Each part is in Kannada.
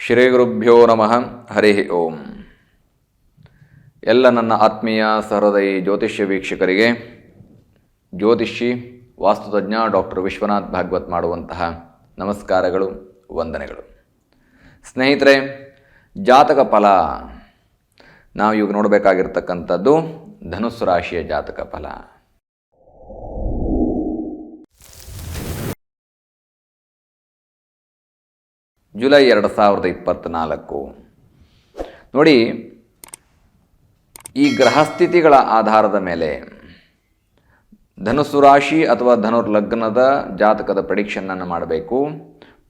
ಶ್ರೀ ಗುರುಭ್ಯೋ ನಮಃ. ಹರಿ ಓಂ. ಎಲ್ಲ ನನ್ನ ಆತ್ಮೀಯ ಸಹೃದಯಿ ಜ್ಯೋತಿಷ್ಯ ವೀಕ್ಷಕರಿಗೆ, ಜ್ಯೋತಿಷಿ, ವಾಸ್ತುತಜ್ಞ ಡಾಕ್ಟರ್ ವಿಶ್ವನಾಥ್ ಭಾಗವತ್ ಮಾಡುವಂತಹ ನಮಸ್ಕಾರಗಳು, ವಂದನೆಗಳು. ಸ್ನೇಹಿತರೆ, ಜಾತಕ ಫಲ. ನಾವು ಇವಾಗ ನೋಡಬೇಕಾಗಿರ್ತಕ್ಕಂಥದ್ದು ಧನುಸ್ಸು ರಾಶಿಯ ಜಾತಕ ಫಲ. ಜುಲೈ ಎರಡು ಸಾವಿರದ ಇಪ್ಪತ್ತ್ನಾಲ್ಕು ನೋಡಿ, ಈ ಗ್ರಹಸ್ಥಿತಿಗಳ ಆಧಾರದ ಮೇಲೆ ಧನುಸ್ಸು ರಾಶಿ ಅಥವಾ ಧನುರ್ಲಗ್ನದ ಜಾತಕದ ಪ್ರೆಡಿಕ್ಷನ್ನನ್ನು ಮಾಡಬೇಕು.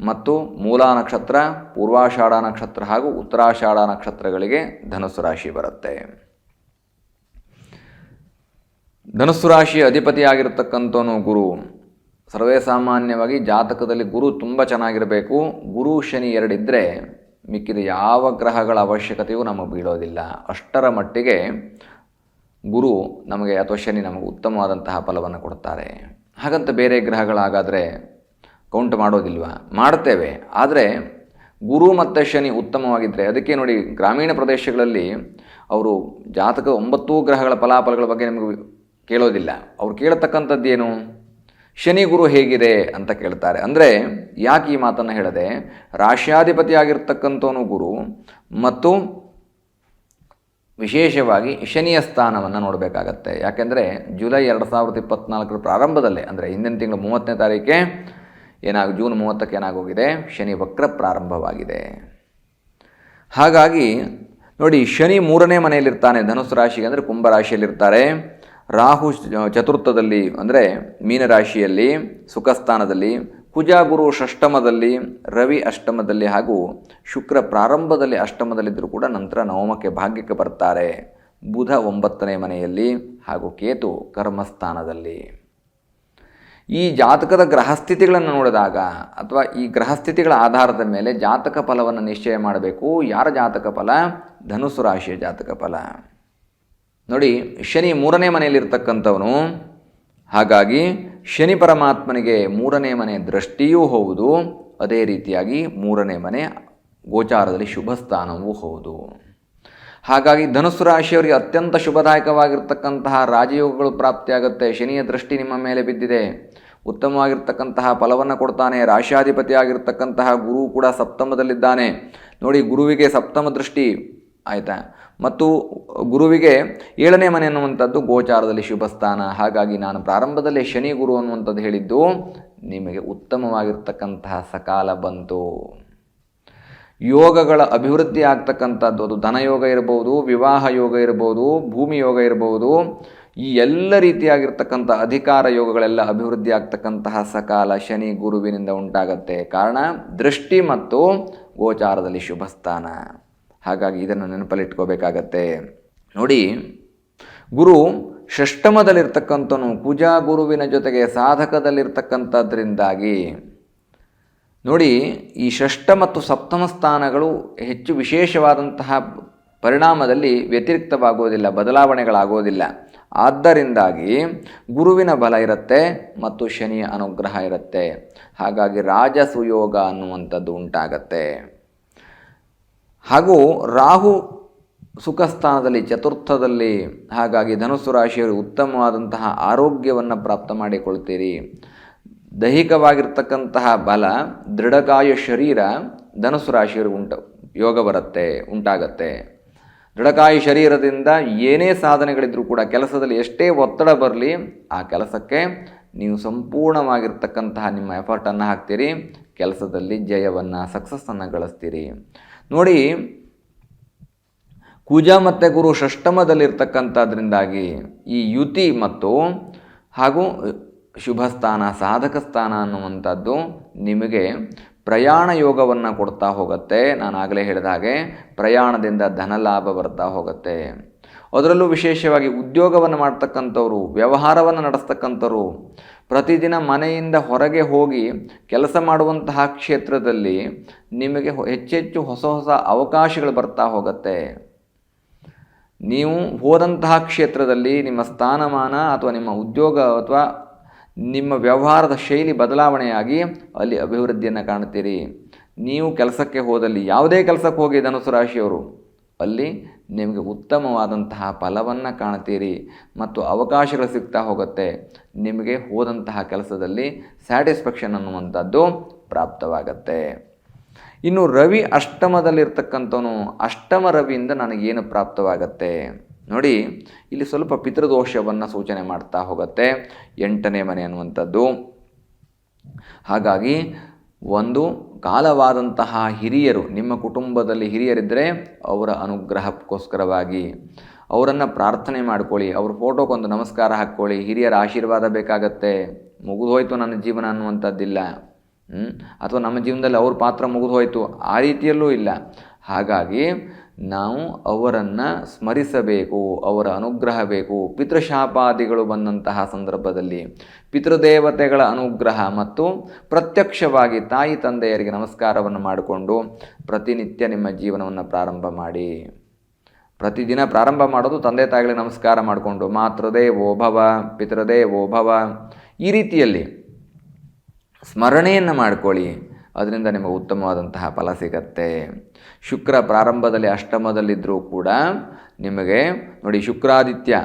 ಮತ್ತು ಮೂಲಾ ನಕ್ಷತ್ರ, ಪೂರ್ವಾಷಾಢ ನಕ್ಷತ್ರ ಹಾಗೂ ಉತ್ತರಾಷಾಢ ನಕ್ಷತ್ರಗಳಿಗೆ ಧನುಸ್ಸು ರಾಶಿ ಬರುತ್ತೆ. ಧನುಸ್ಸು ರಾಶಿಯ ಅಧಿಪತಿಯಾಗಿರ್ತಕ್ಕಂಥವನು ಗುರು. ಸರ್ವೇ ಸಾಮಾನ್ಯವಾಗಿ ಜಾತಕದಲ್ಲಿ ಗುರು ತುಂಬ ಚೆನ್ನಾಗಿರಬೇಕು. ಗುರು ಶನಿ ಎರಡಿದ್ದರೆ ಮಿಕ್ಕಿದ ಯಾವ ಗ್ರಹಗಳ ಅವಶ್ಯಕತೆಯೂ ನಮಗೆ ಬೀಳೋದಿಲ್ಲ. ಅಷ್ಟರ ಮಟ್ಟಿಗೆ ಗುರು ನಮಗೆ ಅಥವಾ ಶನಿ ನಮಗೆ ಉತ್ತಮವಾದಂತಹ ಫಲವನ್ನು ಕೊಡ್ತಾರೆ. ಹಾಗಂತ ಬೇರೆ ಗ್ರಹಗಳಾಗಾದರೆ ಕೌಂಟ್ ಮಾಡೋದಿಲ್ವ? ಮಾಡ್ತೇವೆ. ಆದರೆ ಗುರು ಮತ್ತು ಶನಿ ಉತ್ತಮವಾಗಿದ್ದರೆ ಅದಕ್ಕೆ ನೋಡಿ ಗ್ರಾಮೀಣ ಪ್ರದೇಶಗಳಲ್ಲಿ ಅವರು ಜಾತಕ ಒಂಬತ್ತು ಗ್ರಹಗಳ ಫಲಾಫಲಗಳ ಬಗ್ಗೆ ನಿಮಗೆ ಕೇಳೋದಿಲ್ಲ. ಅವ್ರು ಕೇಳತಕ್ಕಂಥದ್ದೇನು ಶನಿ ಗುರು ಹೇಗಿದೆ ಅಂತ ಕೇಳ್ತಾರೆ. ಅಂದರೆ ಯಾಕೆ ಈ ಮಾತನ್ನು ಹೇಳದೆ? ರಾಶ್ಯಾಧಿಪತಿಯಾಗಿರ್ತಕ್ಕಂಥವನು ಗುರು ಮತ್ತು ವಿಶೇಷವಾಗಿ ಶನಿಯ ಸ್ಥಾನವನ್ನು ನೋಡಬೇಕಾಗತ್ತೆ. ಯಾಕೆಂದರೆ ಜುಲೈ ಎರಡು ಸಾವಿರದ ಇಪ್ಪತ್ನಾಲ್ಕರ ಪ್ರಾರಂಭದಲ್ಲೇ, ಅಂದರೆ ಹಿಂದಿನ ತಿಂಗಳು ಮೂವತ್ತನೇ ತಾರೀಕೆ ಏನಾಗ, ಜೂನ್ ಮೂವತ್ತಕ್ಕೆ ಏನಾಗೋಗಿದೆ? ಶನಿ ವಕ್ರ ಪ್ರಾರಂಭವಾಗಿದೆ. ಹಾಗಾಗಿ ನೋಡಿ, ಶನಿ ಮೂರನೇ ಮನೆಯಲ್ಲಿರ್ತಾನೆ, ಧನುಸು ರಾಶಿಗೆ ಅಂದರೆ ಕುಂಭರಾಶಿಯಲ್ಲಿರ್ತಾರೆ ರಾಹು ಚತುರ್ಥದಲ್ಲಿ, ಅಂದರೆ ಮೀನರಾಶಿಯಲ್ಲಿ, ಸುಖಸ್ಥಾನದಲ್ಲಿ ಗುರು ಷಷ್ಟಮದಲ್ಲಿ, ರವಿ ಅಷ್ಟಮದಲ್ಲಿ ಹಾಗೂ ಶುಕ್ರ ಪ್ರಾರಂಭದಲ್ಲಿ ಅಷ್ಟಮದಲ್ಲಿದ್ದರೂ ಕೂಡ ನಂತರ ನವಮಕ್ಕೆ ಭಾಗ್ಯಕ್ಕೆ ಬರ್ತಾರೆ. ಬುಧ ಒಂಬತ್ತನೇ ಮನೆಯಲ್ಲಿ ಹಾಗೂ ಕೇತು ಕರ್ಮಸ್ಥಾನದಲ್ಲಿ. ಈ ಜಾತಕದ ಗ್ರಹಸ್ಥಿತಿಗಳನ್ನು ನೋಡಿದಾಗ ಅಥವಾ ಈ ಗ್ರಹಸ್ಥಿತಿಗಳ ಆಧಾರದ ಮೇಲೆ ಜಾತಕ ಫಲವನ್ನು ನಿಶ್ಚಯ ಮಾಡಬೇಕು. ಯಾರ ಜಾತಕ ಫಲ? ಧನುಸು ರಾಶಿಯ ಜಾತಕ ಫಲ. ನೋಡಿ, ಶನಿ ಮೂರನೇ ಮನೆಯಲ್ಲಿರ್ತಕ್ಕಂಥವನು, ಹಾಗಾಗಿ ಶನಿ ಪರಮಾತ್ಮನಿಗೆ ಮೂರನೇ ಮನೆ ದೃಷ್ಟಿಯೂ ಹೌದು, ಅದೇ ರೀತಿಯಾಗಿ ಮೂರನೇ ಮನೆ ಗೋಚಾರದಲ್ಲಿ ಶುಭ ಸ್ಥಾನವೂ ಹೌದು. ಹಾಗಾಗಿ ಧನುಸು ರಾಶಿಯವರಿಗೆ ಅತ್ಯಂತ ಶುಭದಾಯಕವಾಗಿರ್ತಕ್ಕಂತಹ ರಾಜಯೋಗಗಳು ಪ್ರಾಪ್ತಿಯಾಗುತ್ತೆ. ಶನಿಯ ದೃಷ್ಟಿ ನಿಮ್ಮ ಮೇಲೆ ಬಿದ್ದಿದೆ. ಉತ್ತಮವಾಗಿರ್ತಕ್ಕಂತಹ ಫಲವನ್ನು ಕೊಡ್ತಾನೆ. ರಾಶಿಯಾಧಿಪತಿ ಆಗಿರ್ತಕ್ಕಂತಹ ಗುರು ಕೂಡ ಸಪ್ತಮದಲ್ಲಿದ್ದಾನೆ. ನೋಡಿ, ಗುರುವಿಗೆ ಸಪ್ತಮ ದೃಷ್ಟಿ, ಆಯಿತಾ? ಮತ್ತು ಗುರುವಿಗೆ ಏಳನೇ ಮನೆ ಅನ್ನುವಂಥದ್ದು ಗೋಚಾರದಲ್ಲಿ ಶುಭಸ್ಥಾನ. ಹಾಗಾಗಿ ನಾನು ಪ್ರಾರಂಭದಲ್ಲಿ ಶನಿ ಗುರು ಅನ್ನುವಂಥದ್ದು ಹೇಳಿದ್ದು, ನಿಮಗೆ ಉತ್ತಮವಾಗಿರ್ತಕ್ಕಂತಹ ಸಕಾಲ ಬಂತು. ಯೋಗಗಳ ಅಭಿವೃದ್ಧಿ ಆಗ್ತಕ್ಕಂಥದ್ದು, ಅದು ಧನಯೋಗ ಇರ್ಬೋದು, ವಿವಾಹ ಯೋಗ ಇರ್ಬೋದು, ಭೂಮಿ ಯೋಗ ಇರ್ಬೋದು, ಈ ಎಲ್ಲ ರೀತಿಯಾಗಿರ್ತಕ್ಕಂಥ ಅಧಿಕಾರ ಯೋಗಗಳೆಲ್ಲ ಅಭಿವೃದ್ಧಿ ಆಗ್ತಕ್ಕಂತಹ ಸಕಾಲ ಶನಿ ಗುರುವಿನಿಂದ ಉಂಟಾಗತ್ತೆ. ಕಾರಣ ದೃಷ್ಟಿ ಮತ್ತು ಗೋಚಾರದಲ್ಲಿ ಶುಭ ಸ್ಥಾನ ಹಾಗಾಗಿ ಇದನ್ನು ನೆನಪಲ್ಲಿಟ್ಕೋಬೇಕಾಗತ್ತೆ. ನೋಡಿ, ಗುರು ಷಷ್ಟಮದಲ್ಲಿರ್ತಕ್ಕಂಥನು ಪೂಜಾ ಗುರುವಿನ ಜೊತೆಗೆ ಸಾಧಕದಲ್ಲಿರ್ತಕ್ಕಂಥದ್ರಿಂದಾಗಿ. ನೋಡಿ, ಈ ಷಷ್ಠ ಮತ್ತು ಸಪ್ತಮ ಸ್ಥಾನಗಳು ಹೆಚ್ಚು ವಿಶೇಷವಾದಂತಹ ಪರಿಣಾಮದಲ್ಲಿ ವ್ಯತಿರಿಕ್ತವಾಗುವುದಿಲ್ಲ ಬದಲಾವಣೆಗಳಾಗೋದಿಲ್ಲ. ಆದ್ದರಿಂದಾಗಿ ಗುರುವಿನ ಬಲ ಇರುತ್ತೆ ಮತ್ತು ಶನಿಯ ಅನುಗ್ರಹ ಇರುತ್ತೆ. ಹಾಗಾಗಿ ರಾಜಸುಯೋಗ ಅನ್ನುವಂಥದ್ದು ಉಂಟಾಗತ್ತೆ. ಹಾಗೂ ರಾಹು ಸುಖಸ್ಥಾನದಲ್ಲಿ, ಚತುರ್ಥದಲ್ಲಿ ಹಾಗಾಗಿ ಧನುಸ್ಸು ರಾಶಿಯವರು ಉತ್ತಮವಾದಂತಹ ಆರೋಗ್ಯವನ್ನು ಪ್ರಾಪ್ತ ಮಾಡಿಕೊಳ್ತೀರಿ. ದೈಹಿಕವಾಗಿರ್ತಕ್ಕಂತಹ ಬಲ, ದೃಢಕಾಯ ಶರೀರ ಧನುಸ್ಸು ರಾಶಿಯವರು ಉಂಟು. ಯೋಗ ಬರುತ್ತೆ, ಉಂಟಾಗತ್ತೆ. ದೃಢಕಾಯ ಶರೀರದಿಂದ ಏನೇ ಸಾಧನೆಗಳಿದ್ರೂ ಕೂಡ ಕೆಲಸದಲ್ಲಿ ಎಷ್ಟೇ ಒತ್ತಡ ಬರಲಿ, ಆ ಕೆಲಸಕ್ಕೆ ನೀವು ಸಂಪೂರ್ಣವಾಗಿರ್ತಕ್ಕಂತಹ ನಿಮ್ಮ ಎಫರ್ಟನ್ನು ಹಾಕ್ತೀರಿ. ಕೆಲಸದಲ್ಲಿ ಜಯವನ್ನು ಸಕ್ಸಸ್ಸನ್ನು ಗಳಿಸ್ತೀರಿ. ನೋಡಿ, ಕುಜ ಮತ್ತು ಗುರು ಷಷ್ಟಮದಲ್ಲಿರ್ತಕ್ಕಂಥದ್ರಿಂದಾಗಿ ಈ ಯುತಿ ಮತ್ತು ಹಾಗೂ ಶುಭ ಸ್ಥಾನ ಸಾಧಕ ಸ್ಥಾನ ಅನ್ನುವಂಥದ್ದು ನಿಮಗೆ ಪ್ರಯಾಣ ಯೋಗವನ್ನು ಕೊಡ್ತಾ ಹೋಗುತ್ತೆ. ನಾನು ಆಗಲೇ ಹೇಳಿದ ಹಾಗೆ ಪ್ರಯಾಣದಿಂದ ಧನಲಾಭ ಬರ್ತಾ ಹೋಗುತ್ತೆ. ಅದರಲ್ಲೂ ವಿಶೇಷವಾಗಿ ಉದ್ಯೋಗವನ್ನು ಮಾಡ್ತಕ್ಕಂಥವ್ರು, ವ್ಯವಹಾರವನ್ನು ನಡೆಸ್ತಕ್ಕಂಥವ್ರು, ಪ್ರತಿದಿನ ಮನೆಯಿಂದ ಹೊರಗೆ ಹೋಗಿ ಕೆಲಸ ಮಾಡುವಂತಹ ಕ್ಷೇತ್ರದಲ್ಲಿ ನಿಮಗೆ ಹೆಚ್ಚೆಚ್ಚು ಹೊಸ ಹೊಸ ಅವಕಾಶಗಳು ಬರ್ತಾ ಹೋಗುತ್ತೆ. ನೀವು ಹೋದಂತಹ ಕ್ಷೇತ್ರದಲ್ಲಿ ನಿಮ್ಮ ಸ್ಥಾನಮಾನ ಅಥವಾ ನಿಮ್ಮ ಉದ್ಯೋಗ ಅಥವಾ ನಿಮ್ಮ ವ್ಯವಹಾರದ ಶೈಲಿ ಬದಲಾವಣೆಯಾಗಿ ಅಲ್ಲಿ ಅಭಿವೃದ್ಧಿಯನ್ನು ಕಾಣ್ತೀರಿ ನೀವು ಕೆಲಸಕ್ಕೆ ಹೋದಲ್ಲಿ ಯಾವುದೇ ಕೆಲಸಕ್ಕೆ ಹೋಗಿ ಧನುಸು ರಾಶಿಯವರು, ಅಲ್ಲಿ ನಿಮಗೆ ಉತ್ತಮವಾದಂತಹ ಫಲವನ್ನು ಕಾಣ್ತೀರಿ ಮತ್ತು ಅವಕಾಶಗಳು ಸಿಗ್ತಾ ಹೋಗುತ್ತೆ. ನಿಮಗೆ ಹೋದಂತಹ ಕೆಲಸದಲ್ಲಿ ಸ್ಯಾಟಿಸ್ಫ್ಯಾಕ್ಷನ್ ಅನ್ನುವಂಥದ್ದು ಪ್ರಾಪ್ತವಾಗತ್ತೆ. ಇನ್ನು ರವಿ ಅಷ್ಟಮದಲ್ಲಿರ್ತಕ್ಕಂಥವನು ಅಷ್ಟಮ ರವಿಯಿಂದ ನನಗೇನು ಪ್ರಾಪ್ತವಾಗತ್ತೆ? ನೋಡಿ, ಇಲ್ಲಿ ಸ್ವಲ್ಪ ಪಿತೃದೋಷವನ್ನು ಸೂಚನೆ ಮಾಡ್ತಾ ಹೋಗುತ್ತೆ. ಎಂಟನೇ ಮನೆ ಅನ್ನುವಂಥದ್ದು. ಹಾಗಾಗಿ, ಒಂದು ಕಾಲವಾದಂತಹ ಹಿರಿಯರು, ನಿಮ್ಮ ಕುಟುಂಬದಲ್ಲಿ ಹಿರಿಯರಿದ್ದರೆ ಅವರ ಅನುಗ್ರಹಕ್ಕೋಸ್ಕರವಾಗಿ ಅವರನ್ನು ಪ್ರಾರ್ಥನೆ ಮಾಡ್ಕೊಳ್ಳಿ, ಅವ್ರ ಫೋಟೋಕ್ಕೊಂದು ನಮಸ್ಕಾರ ಹಾಕ್ಕೊಳ್ಳಿ, ಹಿರಿಯರ ಆಶೀರ್ವಾದ ಬೇಕಾಗತ್ತೆ. ಮುಗಿದು ಹೋಯಿತು ನನ್ನ ಜೀವನ ಅನ್ನುವಂಥದ್ದಿಲ್ಲ. ಅಥವಾ ನಮ್ಮ ಜೀವನದಲ್ಲಿ ಅವ್ರ ಪಾತ್ರ ಮುಗಿದು ಹೋಯಿತು ಆ ರೀತಿಯಲ್ಲೂ ಇಲ್ಲ. ಹಾಗಾಗಿ ನಾವು ಅವರನ್ನು ಸ್ಮರಿಸಬೇಕು, ಅವರ ಅನುಗ್ರಹ ಬೇಕು. ಪಿತೃಶಾಪಾದಿಗಳು ಬಂದಂತಹ ಸಂದರ್ಭದಲ್ಲಿ ಪಿತೃದೇವತೆಗಳ ಅನುಗ್ರಹ ಮತ್ತು ಪ್ರತ್ಯಕ್ಷವಾಗಿ ತಾಯಿ ತಂದೆಯರಿಗೆ ನಮಸ್ಕಾರವನ್ನು ಮಾಡಿಕೊಂಡು ಪ್ರತಿನಿತ್ಯ ನಿಮ್ಮ ಜೀವನವನ್ನು ಪ್ರಾರಂಭ ಮಾಡಿ. ಪ್ರತಿದಿನ ಪ್ರಾರಂಭ ಮಾಡೋದು ತಂದೆ ತಾಯಿಗಳಿಗೆ ನಮಸ್ಕಾರ ಮಾಡಿಕೊಂಡು ಮಾತೃದೇವೋ ಭವ, ಪಿತೃದೇವೋ ಭವ. ಈ ರೀತಿಯಲ್ಲಿ ಸ್ಮರಣೆಯನ್ನು ಮಾಡ್ಕೊಳ್ಳಿ. ಅದರಿಂದ ನಿಮಗೆ ಉತ್ತಮವಾದಂತಹ ಫಲ ಸಿಗತ್ತೆ. ಶುಕ್ರ ಪ್ರಾರಂಭದಲ್ಲಿ ಅಷ್ಟಮದಲ್ಲಿದ್ದರೂ ಕೂಡ ನಿಮಗೆ ನೋಡಿ ಶುಕ್ರಾದಿತ್ಯ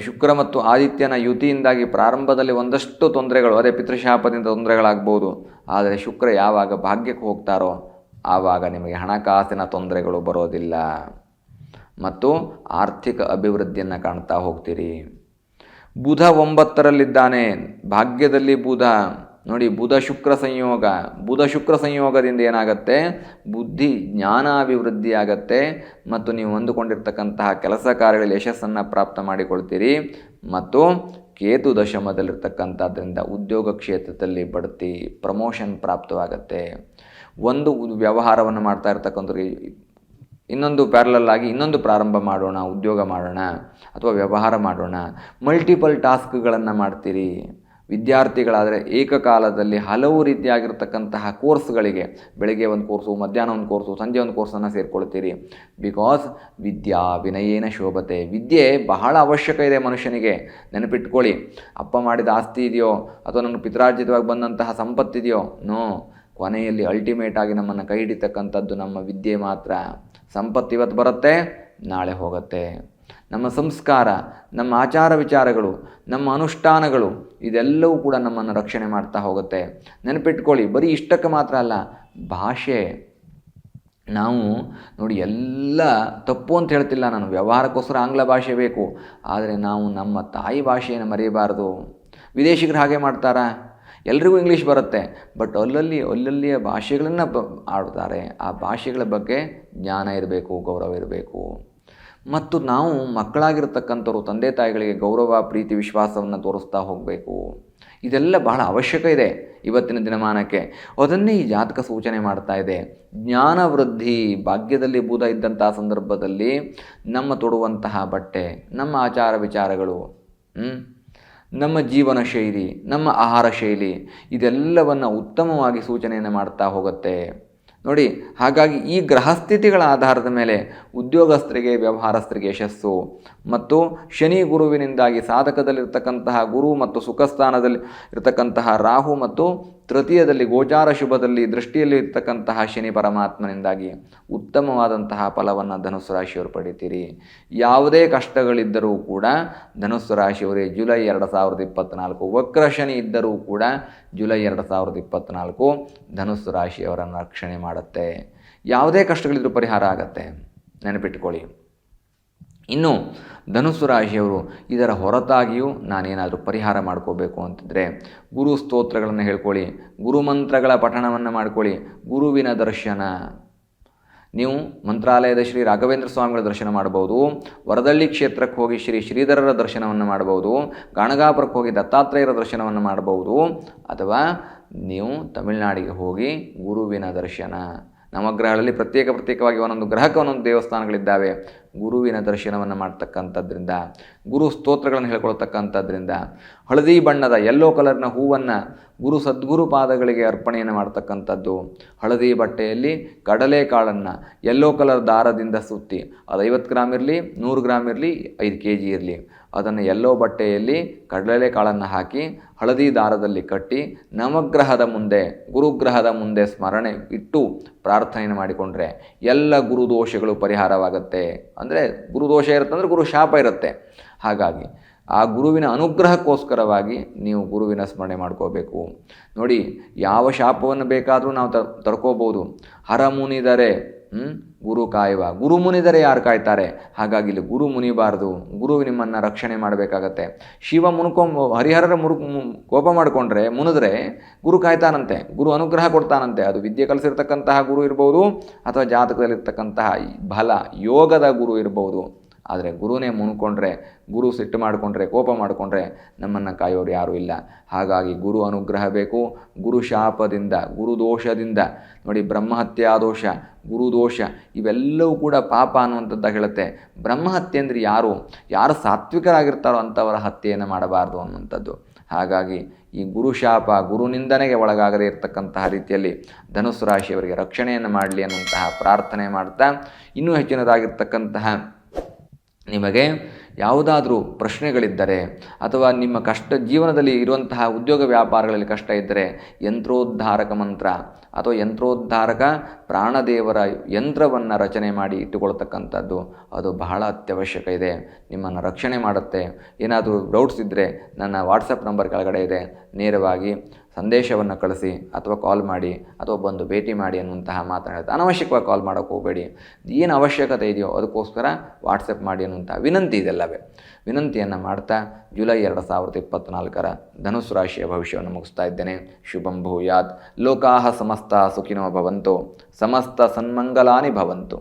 ಶುಕ್ರ ಮತ್ತು ಆದಿತ್ಯನ ಯುತಿಯಿಂದಾಗಿ ಪ್ರಾರಂಭದಲ್ಲಿ ಒಂದಷ್ಟು ತೊಂದರೆಗಳು, ಅದೇ ಪಿತೃಶಾಪದಿಂದ ತೊಂದರೆಗಳಾಗ್ಬೋದು. ಆದರೆ ಶುಕ್ರ ಯಾವಾಗ ಭಾಗ್ಯಕ್ಕೆ ಹೋಗ್ತಾರೋ ಆವಾಗ ನಿಮಗೆ ಹಣಕಾಸಿನ ತೊಂದರೆಗಳು ಬರೋದಿಲ್ಲ. ಮತ್ತು ಆರ್ಥಿಕ ಅಭಿವೃದ್ಧಿಯನ್ನು ಕಾಣ್ತಾ ಹೋಗ್ತೀರಿ. ಬುಧ ಒಂಬತ್ತರಲ್ಲಿದ್ದಾನೆ. ಭಾಗ್ಯದಲ್ಲಿ ಬುಧ. ನೋಡಿ, ಬುಧ ಶುಕ್ರ ಸಂಯೋಗ. ಬುಧ ಶುಕ್ರ ಸಂಯೋಗದಿಂದ ಏನಾಗುತ್ತೆ? ಬುದ್ಧಿ ಜ್ಞಾನಾಭಿವೃದ್ಧಿ ಆಗತ್ತೆ. ಮತ್ತು ನೀವು ಹೊಂದಿಕೊಂಡಿರ್ತಕ್ಕಂತಹ ಕೆಲಸ ಕಾರ್ಯಗಳಲ್ಲಿ ಯಶಸ್ಸನ್ನು ಪ್ರಾಪ್ತ ಮಾಡಿಕೊಳ್ತೀರಿ. ಮತ್ತು ಕೇತು ದಶಮದಲ್ಲಿರ್ತಕ್ಕಂಥದ್ದರಿಂದ ಉದ್ಯೋಗ ಕ್ಷೇತ್ರದಲ್ಲಿ ಬಡ್ತಿ, ಪ್ರಮೋಷನ್ ಪ್ರಾಪ್ತವಾಗತ್ತೆ. ಒಂದು ವ್ಯವಹಾರವನ್ನು ಮಾಡ್ತಾ ಇರ್ತಕ್ಕಂಥವ್ರಿಗೆ ಇನ್ನೊಂದು ಪ್ಯಾರಲಲ್ ಆಗಿ ಇನ್ನೊಂದು ಪ್ರಾರಂಭ ಮಾಡೋಣ, ಉದ್ಯೋಗ ಮಾಡೋಣ, ಅಥವಾ ವ್ಯವಹಾರ ಮಾಡೋಣ. ಮಲ್ಟಿಪಲ್ ಟಾಸ್ಕ್ಗಳನ್ನು ಮಾಡ್ತೀರಿ. ವಿದ್ಯಾರ್ಥಿಗಳಾದರೆ ಏಕಕಾಲದಲ್ಲಿ ಹಲವು ರೀತಿಯಾಗಿರ್ತಕ್ಕಂತಹ ಕೋರ್ಸ್ಗಳಿಗೆ ಬೆಳಗ್ಗೆ ಒಂದು ಕೋರ್ಸು, ಮಧ್ಯಾಹ್ನ ಒಂದು ಕೋರ್ಸು, ಸಂಜೆ ಒಂದು ಕೋರ್ಸನ್ನು ಸೇರಿಕೊಳ್ತೀರಿ. ಬಿಕಾಸ್ ವಿದ್ಯಾ ವಿನಯೇನ ಶೋಭತೆ. ವಿದ್ಯೆ ಬಹಳ ಅವಶ್ಯಕ ಇದೆ ಮನುಷ್ಯನಿಗೆ. ನೆನಪಿಟ್ಕೊಳ್ಳಿ. ಅಪ್ಪ ಮಾಡಿದ ಆಸ್ತಿ ಇದೆಯೋ? ಅಥವಾ ನನ್ನ ಪಿತ್ರಾರ್ಜಿತವಾಗಿ ಬಂದಂತಹ ಸಂಪತ್ತಿದೆಯೋ? ನೋ ಕೊನೆಯಲ್ಲಿ ಅಲ್ಟಿಮೇಟ್ ಆಗಿ ನಮ್ಮನ್ನು ಕೈ ಹಿಡಿತಕ್ಕಂಥದ್ದು ನಮ್ಮ ವಿದ್ಯೆ ಮಾತ್ರ. ಸಂಪತ್ತು ಇವತ್ತು ಬರುತ್ತೆ, ನಾಳೆ ಹೋಗುತ್ತೆ. ನಮ್ಮ ಸಂಸ್ಕಾರ, ನಮ್ಮ ಆಚಾರ ವಿಚಾರಗಳು, ನಮ್ಮ ಅನುಷ್ಠಾನಗಳು, ಇದೆಲ್ಲವೂ ಕೂಡ ನಮ್ಮನ್ನು ರಕ್ಷಣೆ ಮಾಡ್ತಾ ಹೋಗುತ್ತೆ. ನೆನಪಿಟ್ಕೊಳ್ಳಿ, ಬರೀ ಇಷ್ಟಕ್ಕೆ ಮಾತ್ರ ಅಲ್ಲ, ಭಾಷೆ. ನಾವು ನೋಡಿ ಎಲ್ಲ ತಪ್ಪು ಅಂತ ಹೇಳ್ತಿಲ್ಲ ನಾನು, ವ್ಯವಹಾರಕ್ಕೋಸ್ಕರ ಆಂಗ್ಲ ಭಾಷೆ ಬೇಕು, ಆದರೆ ನಾವು ನಮ್ಮ ತಾಯಿ ಭಾಷೆಯನ್ನು ಮರೆಯಬಾರದು. ವಿದೇಶಿಗರು ಹಾಗೆ ಮಾಡ್ತಾರಾ? ಎಲ್ರಿಗೂ ಇಂಗ್ಲೀಷ್ ಬರುತ್ತೆ, ಬಟ್ ಅಲ್ಲಲ್ಲಿ, ಅಲ್ಲಲ್ಲಿಯ ಭಾಷೆಗಳನ್ನು ಬ, ಆಡ್ತಾರೆ. ಆ ಭಾಷೆಗಳ ಬಗ್ಗೆ ಜ್ಞಾನ ಇರಬೇಕು, ಗೌರವ ಇರಬೇಕು. ಮತ್ತು ನಾವು ಮಕ್ಕಳಾಗಿರ್ತಕ್ಕಂಥವ್ರು, ತಂದೆ ತಾಯಿಗಳಿಗೆ ಗೌರವ, ಪ್ರೀತಿ, ವಿಶ್ವಾಸವನ್ನು ತೋರಿಸ್ತಾ ಹೋಗಬೇಕು. ಇದೆಲ್ಲ ಬಹಳ ಅವಶ್ಯಕ ಇದೆ ಇವತ್ತಿನ ದಿನಮಾನಕ್ಕೆ. ಅದನ್ನೇ ಈ ಜಾತಕ ಸೂಚನೆ ಮಾಡ್ತಾ ಇದೆ. ಜ್ಞಾನ ವೃದ್ಧಿ, ಭಾಗ್ಯದಲ್ಲಿ ಬೂದ ಇದ್ದಂತಹ ಸಂದರ್ಭದಲ್ಲಿ ನಮ್ಮ ತೊಡುವಂತಹ ಬಟ್ಟೆ, ನಮ್ಮ ಆಚಾರ ವಿಚಾರಗಳು ನಮ್ಮ ಜೀವನ ಶೈಲಿ, ನಮ್ಮ ಆಹಾರ ಶೈಲಿ, ಇದೆಲ್ಲವನ್ನು ಉತ್ತಮವಾಗಿ ಸೂಚನೆಯನ್ನು ಮಾಡ್ತಾ ಹೋಗುತ್ತೆ. ನೋಡಿ, ಹಾಗಾಗಿ ಈ ಗ್ರಹಸ್ಥಿತಿಗಳ ಆಧಾರದ ಮೇಲೆ ಉದ್ಯೋಗಸ್ಥರಿಗೆ, ವ್ಯವಹಾರಸ್ಥರಿಗೆ ಯಶಸ್ಸು. ಮತ್ತು ಶನಿ ಗುರುವಿನಿಂದಾಗಿ ಸಾಧಕದಲ್ಲಿರ್ತಕ್ಕಂತಹ ಗುರು ಮತ್ತು ಸುಖಸ್ಥಾನದಲ್ಲಿ ಇರತಕ್ಕಂತಹ ರಾಹು ಮತ್ತು ತೃತೀಯದಲ್ಲಿ ಗೋಚಾರ ಶುಭದಲ್ಲಿ ದೃಷ್ಟಿಯಲ್ಲಿ ಇರ್ತಕ್ಕಂತಹ ಶನಿ ಪರಮಾತ್ಮನಿಂದಾಗಿ ಉತ್ತಮವಾದಂತಹ ಫಲವನ್ನು ಧನುಸ್ಸು ರಾಶಿಯವರು ಪಡಿತೀರಿ. ಯಾವುದೇ ಕಷ್ಟಗಳಿದ್ದರೂ ಕೂಡ ಧನುಸ್ಸು ರಾಶಿಯವರೇ ಜುಲೈ ಎರಡು ಸಾವಿರದ ಇಪ್ಪತ್ತ್ನಾಲ್ಕು ವಕ್ರ ಶನಿ ಇದ್ದರೂ ಕೂಡ ಜುಲೈ ಎರಡು ಸಾವಿರದ ಇಪ್ಪತ್ತ್ನಾಲ್ಕು ಧನುಸ್ಸು ರಾಶಿಯವರನ್ನು ರಕ್ಷಣೆ ಮಾಡುತ್ತೆ. ಯಾವುದೇ ಕಷ್ಟಗಳಿದ್ದರೂ ಪರಿಹಾರ ಆಗತ್ತೆ. ನೆನಪಿಟ್ಕೊಳ್ಳಿ. ಇನ್ನು ಧನುಸ್ಸು ರಾಶಿಯವರು ಇದರ ಹೊರತಾಗಿಯೂ ನಾನೇನಾದರೂ ಪರಿಹಾರ ಮಾಡ್ಕೋಬೇಕು ಅಂತಿದ್ರೆ ಗುರು ಸ್ತೋತ್ರಗಳನ್ನು ಹೇಳ್ಕೊಳ್ಳಿ ಗುರುಮಂತ್ರಗಳ ಪಠಣವನ್ನು ಮಾಡ್ಕೊಳ್ಳಿ, ಗುರುವಿನ ದರ್ಶನ. ನೀವು ಮಂತ್ರಾಲಯದ ಶ್ರೀ ರಾಘವೇಂದ್ರ ಸ್ವಾಮಿಗಳ ದರ್ಶನ ಮಾಡ್ಬೋದು, ವರದಳ್ಳಿ ಕ್ಷೇತ್ರಕ್ಕೆ ಹೋಗಿ ಶ್ರೀ ಶ್ರೀಧರರ ದರ್ಶನವನ್ನು ಮಾಡ್ಬೋದು, ಗಾಣಗಾಪುರಕ್ಕೆ ಹೋಗಿ ದತ್ತಾತ್ರೇಯರ ದರ್ಶನವನ್ನು ಮಾಡ್ಬೋದು, ಅಥವಾ ನೀವು ತಮಿಳುನಾಡಿಗೆ ಹೋಗಿ ಗುರುವಿನ ದರ್ಶನ. ನವಗ್ರಹಗಳಲ್ಲಿ ಪ್ರತ್ಯೇಕ ಪ್ರತ್ಯೇಕವಾಗಿ ಒಂದೊಂದು ಗ್ರಹಕ್ಕೆ ಒಂದೊಂದು ದೇವಸ್ಥಾನಗಳಿದ್ದಾವೆ. ಗುರುವಿನ ದರ್ಶನವನ್ನು ಮಾಡ್ತಕ್ಕಂಥದ್ರಿಂದ, ಗುರು ಸ್ತೋತ್ರಗಳನ್ನು ಹೇಳ್ಕೊಳ್ತಕ್ಕಂಥದ್ರಿಂದ, ಹಳದಿ ಬಣ್ಣದ ಯೆಲ್ಲೋ ಕಲರ್ನ ಹೂವನ್ನು ಗುರು ಸದ್ಗುರು ಪಾದಗಳಿಗೆ ಅರ್ಪಣೆಯನ್ನು ಮಾಡ್ತಕ್ಕಂಥದ್ದು. ಹಳದಿ ಬಟ್ಟೆಯಲ್ಲಿ ಕಡಲೆಕಾಳನ್ನು ಯೆಲ್ಲೋ ಕಲರ್ ದಾರದಿಂದ ಸುತ್ತಿ, ಅದು ಐವತ್ತು ಗ್ರಾಮ್ ಇರಲಿ, ನೂರು ಗ್ರಾಮ್ ಇರಲಿ, ಐದು ಕೆ ಜಿ ಇರಲಿ. ಅದನ್ನು ಯೆಲ್ಲೋ ಬಟ್ಟೆಯಲ್ಲಿ ಕಡಲೆಕಾಳನ್ನು ಹಾಕಿ ಹಳದಿ ದಾರದಲ್ಲಿ ಕಟ್ಟಿ ನವಗ್ರಹದ ಮುಂದೆ, ಗುರುಗ್ರಹದ ಮುಂದೆ ಸ್ಮರಣೆ ಇಟ್ಟು ಪ್ರಾರ್ಥನೆಯನ್ನು ಮಾಡಿಕೊಂಡ್ರೆ ಎಲ್ಲ ಗುರುದೋಷಗಳು ಪರಿಹಾರವಾಗುತ್ತೆ. ಅಂದರೆ ಗುರುದೋಷ ಇರುತ್ತೆ ಅಂದರೆ ಗುರು ಶಾಪ ಇರುತ್ತೆ. ಹಾಗಾಗಿ ಆ ಗುರುವಿನ ಅನುಗ್ರಹಕ್ಕೋಸ್ಕರವಾಗಿ ನೀವು ಗುರುವಿನ ಸ್ಮರಣೆ ಮಾಡ್ಕೋಬೇಕು. ನೋಡಿ, ಯಾವ ಶಾಪವನ್ನು ಬೇಕಾದರೂ ನಾವು ತರ್ಕೋಬೋದು ಹರ ಮುನಿದರೆ? ಗುರು ಕಾಯುವ. ಗುರು ಮುನಿದರೆ ಯಾರು ಕಾಯ್ತಾರೆ? ಹಾಗಾಗಿ ಇಲ್ಲಿ ಗುರು ಮುನಿಬಾರದು. ಗುರು ನಿಮ್ಮನ್ನು ರಕ್ಷಣೆ ಮಾಡಬೇಕಾಗತ್ತೆ. ಶಿವ ಮುನ್ಕೊಂಬ ಹರಿಹರರ ಮುರು ಕೋಪ ಮಾಡಿಕೊಂಡ್ರೆ ಮುನಿದ್ರೆ ಗುರು ಕಾಯ್ತಾನಂತೆ. ಗುರು ಅನುಗ್ರಹ ಕೊಡ್ತಾನಂತೆ. ಅದು ವಿದ್ಯೆ ಕಲಿಸಿರ್ತಕ್ಕಂತಹ ಗುರು ಇರ್ಬೋದು, ಅಥವಾ ಜಾತಕದಲ್ಲಿರ್ತಕ್ಕಂತಹ ಬಲ, ಯೋಗದ ಗುರು ಇರ್ಬೋದು. ಆದರೆ ಗುರುನೇ ಮುನ್ಕೊಂಡ್ರೆ ಗುರು ಸಿಟ್ಟು ಮಾಡಿಕೊಂಡ್ರೆ, ಕೋಪ ಮಾಡಿಕೊಂಡ್ರೆ ನಮ್ಮನ್ನು ಕಾಯೋರು ಯಾರೂ ಇಲ್ಲ. ಹಾಗಾಗಿ ಗುರು ಅನುಗ್ರಹ ಬೇಕು, ಗುರು ಶಾಪದಿಂದ, ಗುರು ದೋಷದಿಂದ. ನೋಡಿ, ಬ್ರಹ್ಮಹತ್ಯಾ ದೋಷ ಗುರುದೋಷ ಇವೆಲ್ಲವೂ ಕೂಡ ಪಾಪ ಅನ್ನುವಂಥದ್ದು ಹೇಳುತ್ತೆ. ಬ್ರಹ್ಮಹತ್ಯೆ ಅಂದರೆ ಯಾರು? ಯಾರು ಸಾತ್ವಿಕರಾಗಿರ್ತಾರೋ ಅಂಥವರ ಹತ್ಯೆಯನ್ನು ಮಾಡಬಾರ್ದು ಅನ್ನುವಂಥದ್ದು. ಹಾಗಾಗಿ ಈ ಗುರುಶಾಪ ಗುರುನಿಂದನೆಗೆ ಒಳಗಾಗದೇ ಇರತಕ್ಕಂತಹ ರೀತಿಯಲ್ಲಿ ಧನುಸ್ಸು ರಾಶಿಯವರಿಗೆ ರಕ್ಷಣೆಯನ್ನು ಮಾಡಲಿ ಅನ್ನುವಂತಹ ಪ್ರಾರ್ಥನೆ ಮಾಡ್ತಾ, ಇನ್ನೂ ಹೆಚ್ಚಿನದಾಗಿರ್ತಕ್ಕಂತಹ ನಿಮಗೆ ಯಾವುದಾದರೂ ಪ್ರಶ್ನೆಗಳಿದ್ದರೆ ಅಥವಾ ನಿಮ್ಮ ಕಷ್ಟ ಜೀವನದಲ್ಲಿ ಇರುವಂತಹ ಉದ್ಯೋಗ ವ್ಯಾಪಾರಗಳಲ್ಲಿ ಕಷ್ಟ ಇದ್ದರೆ ಯಂತ್ರೋದ್ಧಾರಕ ಮಂತ್ರ ಅಥವಾ ಯಂತ್ರೋದ್ಧಾರಕ ಪ್ರಾಣದೇವರ ಯಂತ್ರವನ್ನು ರಚನೆ ಮಾಡಿ ಇಟ್ಟುಕೊಳ್ತಕ್ಕಂಥದ್ದು ಅದು ಬಹಳ ಅತ್ಯವಶ್ಯಕ ಇದೆ. ನಿಮ್ಮನ್ನು ರಕ್ಷಣೆ ಮಾಡುತ್ತೆ. ಏನಾದರೂ ಡೌಟ್ಸ್ ಇದ್ದರೆ ನನ್ನ ವಾಟ್ಸಪ್ ನಂಬರ್ ಕೆಳಗಡೆ ಇದೆ. ನೇರವಾಗಿ ಸಂದೇಶವನ್ನು ಕಳಿಸಿ ಅಥವಾ ಕಾಲ್ ಮಾಡಿ ಅಥವಾ ಬಂದು ಭೇಟಿ ಮಾಡಿ ಅನ್ನುವಂತಹ ಮಾತನಾಡುತ್ತೆ ಅನವಶ್ಯಕವಾಗಿ ಕಾಲ್ ಮಾಡೋಕ್ಕೆ ಹೋಗಬೇಡಿ. ಏನು ಅವಶ್ಯಕತೆ ಇದೆಯೋ ಅದಕ್ಕೋಸ್ಕರ ವಾಟ್ಸಪ್ ಮಾಡಿ ಅನ್ನುವಂಥ ವಿನಂತಿ ಇದೆಲ್ಲವೇ ವಿನಂತಿಯನ್ನು ಮಾಡ್ತಾ ಜುಲೈ ಎರಡು ಸಾವಿರದ ಇಪ್ಪತ್ತ್ನಾಲ್ಕರ ಧನುಸು ರಾಶಿಯ ಭವಿಷ್ಯವನ್ನು ಮುಗಿಸ್ತಾ ಇದ್ದೇನೆ. ಶುಭಂ ಭೂಯಾತ್. ಲೋಕಾಹ ಸಮಸ್ತ ಸುಖಿನೋ ಭವಂತು. ಸಮಸ್ತ ಸನ್ಮಂಗಲಾನಿ ಭವಂತು.